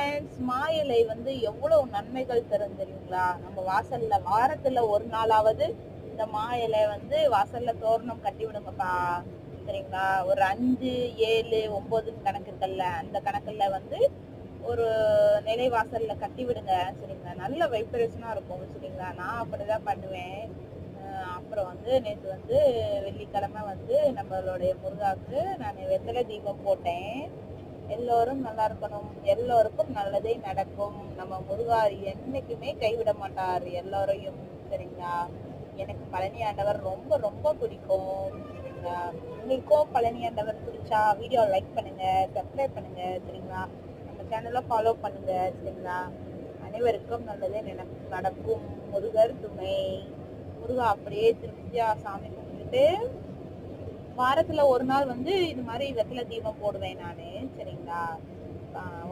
Friends மா இலை வந்து எவ்வளவு நன்மைகள் தரும் தெரியுங்களா? நம்ம வாசல்ல வாரத்துல ஒரு நாளாவது இந்த மா இலை வந்து வாசல்ல தோரணம் கட்டி விடுங்கப்பா. சரிங்களா? ஒரு அஞ்சு ஏழு ஒன்பது கணக்கு இருக்குல்ல அந்த கணக்குல வந்து ஒரு நிலை வாசல்ல கட்டி விடுங்க சரிங்களா? நல்ல வைப்ரேஷனா இருக்கும் சரிங்களா? நான் அப்படிதான் பண்ணுவேன். அப்புறம் வந்து நேற்று வந்து வெள்ளிக்கிழமை வந்து நம்மளுடைய முருகாவுக்கு நான் வெத்தலை தீபம் போட்டேன். எல்லோரும் நல்லா இருக்கணும். எல்லோருக்கும் நல்லதே நடக்கும். நம்ம முருகா என்னைக்குமே கைவிட மாட்டார் எல்லோரையும். சரிங்களா? எனக்கு பழனி ஆண்டவர் ரொம்ப ரொம்ப பிடிக்கும். சரிங்களா? உங்களுக்கும் பழனி ஆண்டவர் பிடிச்சா வீடியோ லைக் பண்ணுங்க சப்ஸ்கிரைப் பண்ணுங்க. சரிங்களா? நம்ம சேனலை ஃபாலோ பண்ணுங்க. சரிங்களா? அனைவருக்கும் நல்லதே நடக்கும். முருகர் துணை. முருகா அப்படியே திருப்தியா சாமி கும்பிட்டுட்டு வாரத்துல ஒரு நாள் வந்து இது மாதிரி வெத்தலை தீபம் போடுவேன் நானு சரிங்களா? ஆஹ்